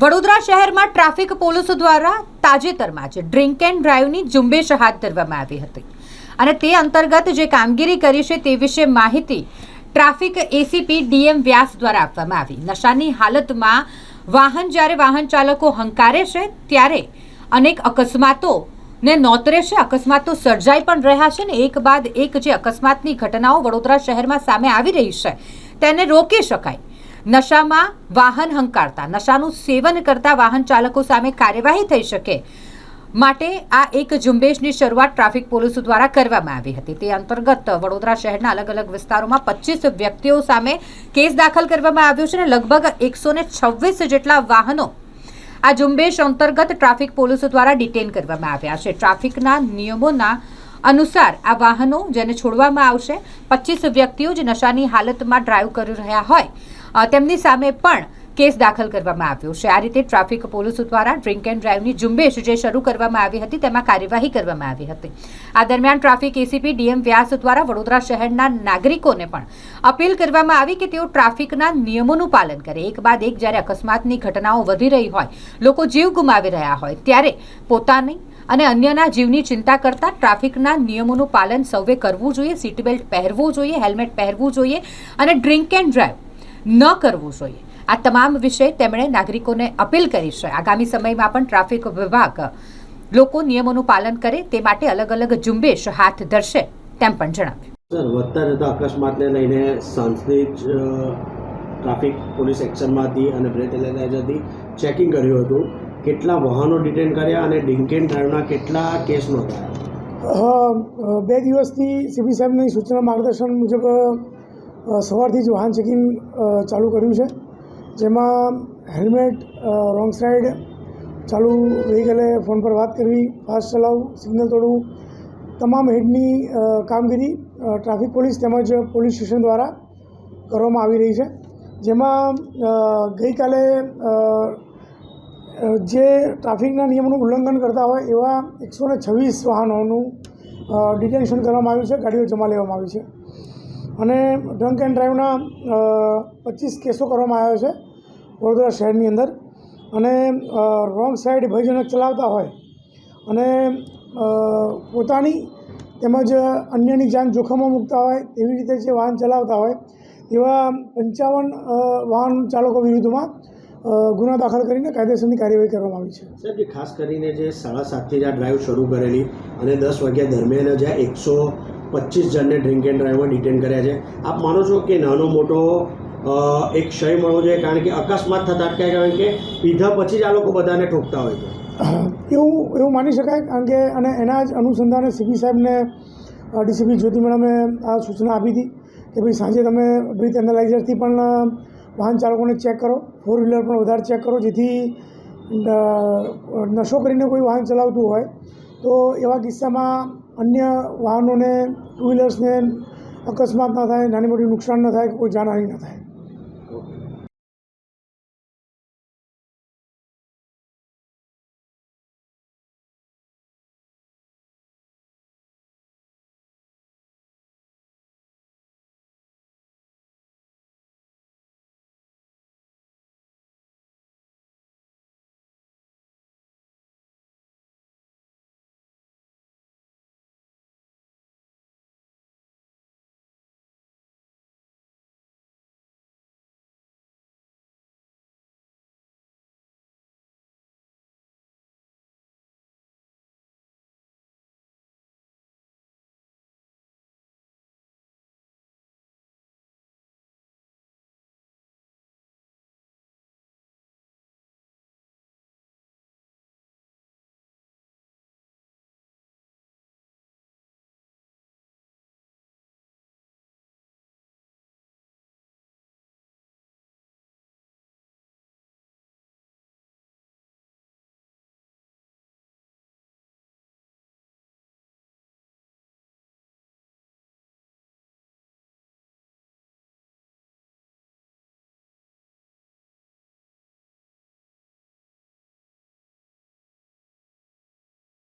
વડોદરા શહેરમાં ટ્રાફિક પોલીસો દ્વારા તાજેતરમાં જ ડ્રિંક એન્ડ ડ્રાઈવની ઝુંબેશ હાથ ધરવામાં આવી હતી. અને તે અંતર્ગત જે કામગીરી કરી છે તે વિશે માહિતી ટ્રાફિક એસીપી ડીએમ વ્યાસ દ્વારા આપવામાં આવી. નશાની હાલતમાં વાહન જ્યારે વાહન ચાલકો હંકારે છે ત્યારે અનેક અકસ્માતો ને નોતરે છે. અકસ્માતો સર્જાઈ પણ રહ્યા છે ને એક બાદ એક જે અકસ્માતની ઘટનાઓ વડોદરા શહેરમાં સામે આવી રહી છે તેને રોકી શકાય. નશામાં વાહન હંકારતા, નશાનું સેવન કરતા વાહન ચાલકો સામે કાર્યવાહી થઈ શકે માટે આ એક ઝુંબેશની શરૂઆત ટ્રાફિક પોલીસ દ્વારા કરવામાં આવી હતી. તે અંતર્ગત વડોદરા શહેરના અલગ અલગ વિસ્તારોમાં પચીસ વ્યક્તિઓ સામે કેસ દાખલ કરવામાં આવ્યો છે અને લગભગ એકસો છવ્વીસ જેટલા વાહનો આ ઝુંબેશ અંતર્ગત ટ્રાફિક પોલીસો દ્વારા ડિટેન કરવામાં આવ્યા છે. ટ્રાફિકના નિયમોના અનુસાર આ વાહનો જેને છોડવામાં આવશે, પચીસ વ્યક્તિઓ જે નશાની હાલતમાં ડ્રાઈવ કરી રહ્યા હોય તેમની સામે પણ કેસ દાખલ કરવામાં આવ્યો છે. આ રીતે ટ્રાફિક પોલીસો દ્વારા ડ્રિંક એન્ડ ડ્રાઈવની ઝુંબેશ જે શરૂ કરવામાં આવી હતી, તેમાં કાર્યવાહી કરવામાં આવી હતી. આ દરમિયાન ટ્રાફિક એસીપી ડીએમ વ્યાસ દ્વારા વડોદરા શહેરના નાગરિકોને પણ અપીલ કરવામાં આવી કે તેઓ ટ્રાફિકના નિયમોનું પાલન કરે. એક બાદ એક જ્યારે અકસ્માતની ઘટનાઓ વધી રહી હોય, લોકો જીવ ગુમાવી રહ્યા હોય, ત્યારે પોતાની અને અન્યના જીવની ચિંતા કરતા ટ્રાફિકના નિયમોનું પાલન સૌએ કરવું જોઈએ. સીટ બેલ્ટ પહેરવું જોઈએ, હેલ્મેટ પહેરવું જોઈએ અને ડ્રિંક એન્ડ ડ્રાઈવ ન કરવું જોઈએ. આ તમામ વિશે તેમણે નાગરિકોને અપીલ કરી છે. આગામી સમયમાં પણ ટ્રાફિક વિભાગ લોકો નિયમોનું પાલન કરે તે માટે અલગ અલગ ઝુંબેશ હાથ ધરશે તેમ પણ જણાવ્યું. સર વધતા જતા અકસ્માતને લઈને સંસ્થિત જ ટ્રાફિક પોલીસ એક્શનમાંથી અને બ્રેથ એનાલાઇઝરથી ચેકિંગ કર્યું હતું. કેટલા વાહનો ડિટેન કર્યા અને ડિંકેન ડ્રાઈવના કેટલા કેસ નોંધાયા? બે દિવસથી સીપી સાહેબની સૂચના માર્ગદર્શન મુજબ સવારથી જ વાહન ચેકિંગ ચાલુ કર્યું છે. જેમાં હેલ્મેટ રોંગ સાઈડ, ચાલુ વ્હીકલે ફોન પર વાત કરવી ફાસ્ટ ચલાવવું સિગ્નલ તોડવું, તમામ હેડની કામગીરી ટ્રાફિક પોલીસ તેમજ પોલીસ સ્ટેશન દ્વારા કરવામાં આવી રહી છે. જેમાં ગઈકાલે જે ટ્રાફિકના નિયમોનું ઉલ્લંઘન કરતા હોય એવા એકસો ને છવ્વીસ વાહનોનું ડિટેન્શન કરવામાં આવ્યું છે, ગાડીઓ જમા લેવામાં આવી છે. અને ડ્રંક એન્ડ ડ્રાઈવના પચીસ કેસો કરવામાં આવ્યા છે વડોદરા શહેરની અંદર. અને રોંગ સાઈડ ભયજનક ચલાવતા હોય અને પોતાની તેમજ અન્યની જાન જોખમમાં મૂકતા હોય એવી રીતે જે વાહન ચલાવતા હોય એવા પંચાવન વાહન ચાલકો વિરુદ્ધમાં ગુના દાખલ કરીને કાયદેસરની કાર્યવાહી કરવામાં આવી છે. સાહેબ ખાસ કરીને જે સાડા સાતથી જ આ ડ્રાઈવ શરૂ કરેલી અને દસ વાગ્યા દરમિયાન જ્યાં એકસો પચીસ જણને ડ્રિંક એન્ડ ડ્રાઈવમાં ડિટેન કર્યા છે. આપ માનો છો કે નાનો મોટો એક ક્ષય મળવો જોઈએ કારણ કે અકસ્માત થતા અટકાય કારણ કે પીધા પછી જ આ લોકો બધાને ઠોકતા હોય છે. એવું એવું માની શકાય કારણ કે અને એના જ અનુસંધાને સીપી સાહેબને ડીસીપી જ્યોતિ મેડમે આ સૂચના આપી હતી કે ભાઈ સાંજે તમે બ્રીથ એનાલાઇઝરથી પણ વાહન ચાલકોને ચેક કરો. ફોર વ્હીલર પણ વધારે ચેક કરો જેથી નશો કરીને કોઈ વાહન ચલાવતું હોય. તો એવા કિસ્સામાં અન્ય વાહનોને, ટુ વ્હીલર્સને અકસ્માત ન થાય, નાની મોટી નુકસાન ન થાય, કોઈ જાનહાનિ ન થાય.